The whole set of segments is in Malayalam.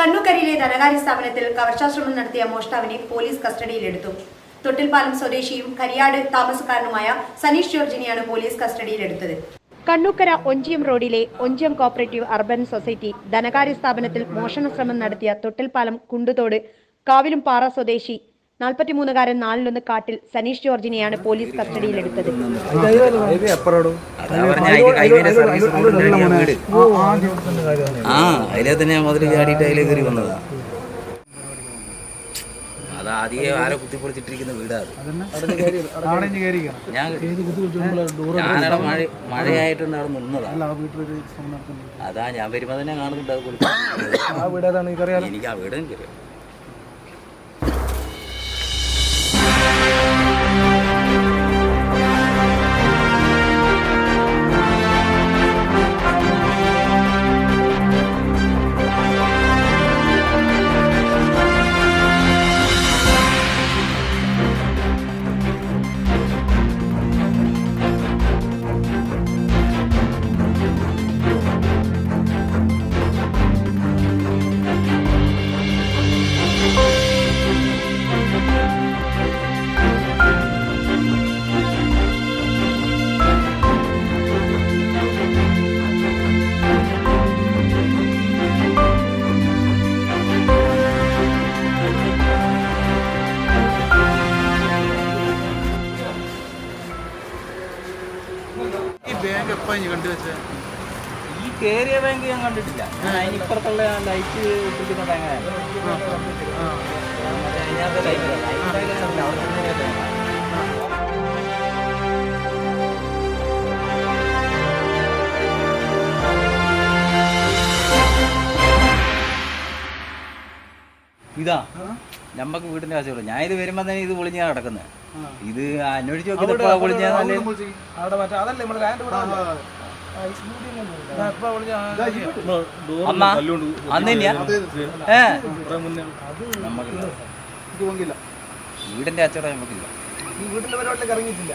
കണ്ണൂക്കരയിലെ ധനകാര്യ സ്ഥാപനത്തിൽ കവർച്ചാശ്രമം നടത്തിയ മോഷ്ടാവിനെ പോലീസ് കസ്റ്റഡിയിലെടുത്തു. തൊട്ടിൽപാലം സ്വദേശിയും കരിയാട് താമസക്കാരനുമായ സനീഷ് ജോർജിനെയാണ് പോലീസ് കസ്റ്റഡിയിലെടുത്തത്. കണ്ണൂക്കര ഒഞ്ചിയം റോഡിലെ ഒഞ്ചിയം കോപ്പറേറ്റീവ് അർബൻ സൊസൈറ്റി ധനകാര്യ സ്ഥാപനത്തിൽ മോഷണ ശ്രമം നടത്തിയ തൊട്ടിൽപാലം കുണ്ടുതോട് കാവിലും പാറ സ്വദേശി നാൽപ്പത്തിമൂന്നുകാരൻ നാലിലൊന്ന് കാട്ടിൽ സനീഷ് ജോർജിനെയാണ് പോലീസ് കസ്റ്റഡിയിലെടുത്തത്. ആ അതിലെ തന്നെ ഞാൻ മുതൽ ചാടിയിട്ട് അതിലേ കയറി വന്നതാ. അത് ആദ്യമേ ആരോ കുത്തിപ്പൊളിച്ചിട്ടിരിക്കുന്ന വീടാ ഞാൻ ഞാനവിടെ മഴ മഴയായിട്ടുണ്ട് അവിടെ നിന്നതാ. അതാ ഞാൻ വരുമ്പോ തന്നെ കാണുന്നുണ്ട് എനിക്ക് ആ വീടും എനിക്കറിയാം. ബാങ്ക് എപ്പോ ഇനി കണ്ടുവെച്ചേ? ഈ കേറിയ ബാങ്ക് ഞാൻ കണ്ടിട്ടില്ല. ഞാൻ അതിന് ഇപ്പുറത്തുള്ള ലൈറ്റ് ഇട്ടിരിക്കുന്ന ബാങ്കാണ് മറ്റേ അതിനകത്ത് ലൈറ്റ് ലൈറ്റ്. അവിടെ തന്നെ. ഇതാ. നമ്മക്ക് വീടിന്റെ ആവശ്യമുള്ളൂ. ഞാൻ ഇത് വരുമ്പോ തന്നെ ഇത് പൊളിഞ്ഞാ കിടക്കുന്നത് ഇത് അന്വേഷിച്ച് നോക്കിയപ്പോ ഇവിടെ അമ്മ ഏ. വീടിന്റെ അച്ചടം നമുക്കില്ല. വീട്ടിലെ പരിപാടിയിലേക്ക് ഇറങ്ങിയിട്ടില്ല.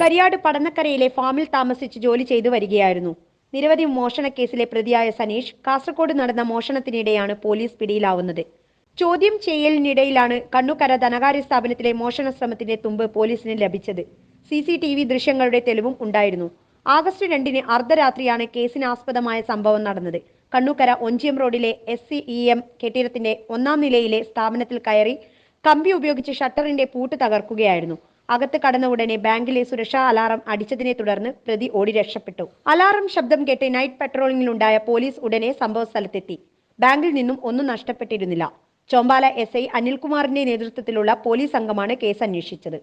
കരിയാട് പടന്നക്കരയിലെ ഫാമിൽ താമസിച്ച് ജോലി ചെയ്തു വരികയായിരുന്നു. നിരവധി മോഷണ കേസിലെ പ്രതിയായ സനീഷ് കാസർഗോഡ് നടന്ന മോഷണത്തിനിടെയാണ് പോലീസ് പിടിയിലാവുന്നത്. ചോദ്യം ചെയ്യലിനിടയിലാണ് കണ്ണുക്കര ധനകാര്യ സ്ഥാപനത്തിലെ മോഷണ ശ്രമത്തിന്റെ തുമ്പ് പോലീസിന് ലഭിച്ചത്. സി സി ടി വി ദൃശ്യങ്ങളുടെ തെളിവും ഉണ്ടായിരുന്നു. ആഗസ്റ്റ് രണ്ടിന് അർദ്ധരാത്രിയാണ് കേസിനാസ്പദമായ സംഭവം നടന്നത്. കണ്ണുക്കര ഒഞ്ചിയം റോഡിലെ എസ് സി ഇ എം കെട്ടിടത്തിന്റെ ഒന്നാം നിലയിലെ സ്ഥാപനത്തിൽ കയറി കമ്പി ഉപയോഗിച്ച് ഷട്ടറിന്റെ പൂട്ട് തകർക്കുകയായിരുന്നു. അകത്ത് കടന്ന ഉടനെ ബാങ്കിലെ സുരക്ഷാ അലാറം അടിച്ചതിനെ തുടർന്ന് പ്രതി ഓടി രക്ഷപ്പെട്ടു. അലാറം ശബ്ദം കേട്ട് നൈറ്റ് പട്രോളിംഗിലുണ്ടായ പോലീസ് ഉടനെ സംഭവ സ്ഥലത്തെത്തി ബാങ്കിൽ നിന്നും ഒന്നും നഷ്ടപ്പെട്ടിരുന്നില്ല. ചോമ്പാല എസ് ഐ അനിൽകുമാറിന്റെ നേതൃത്വത്തിലുള്ള പോലീസ് സംഘമാണ് കേസ് അന്വേഷിച്ചത്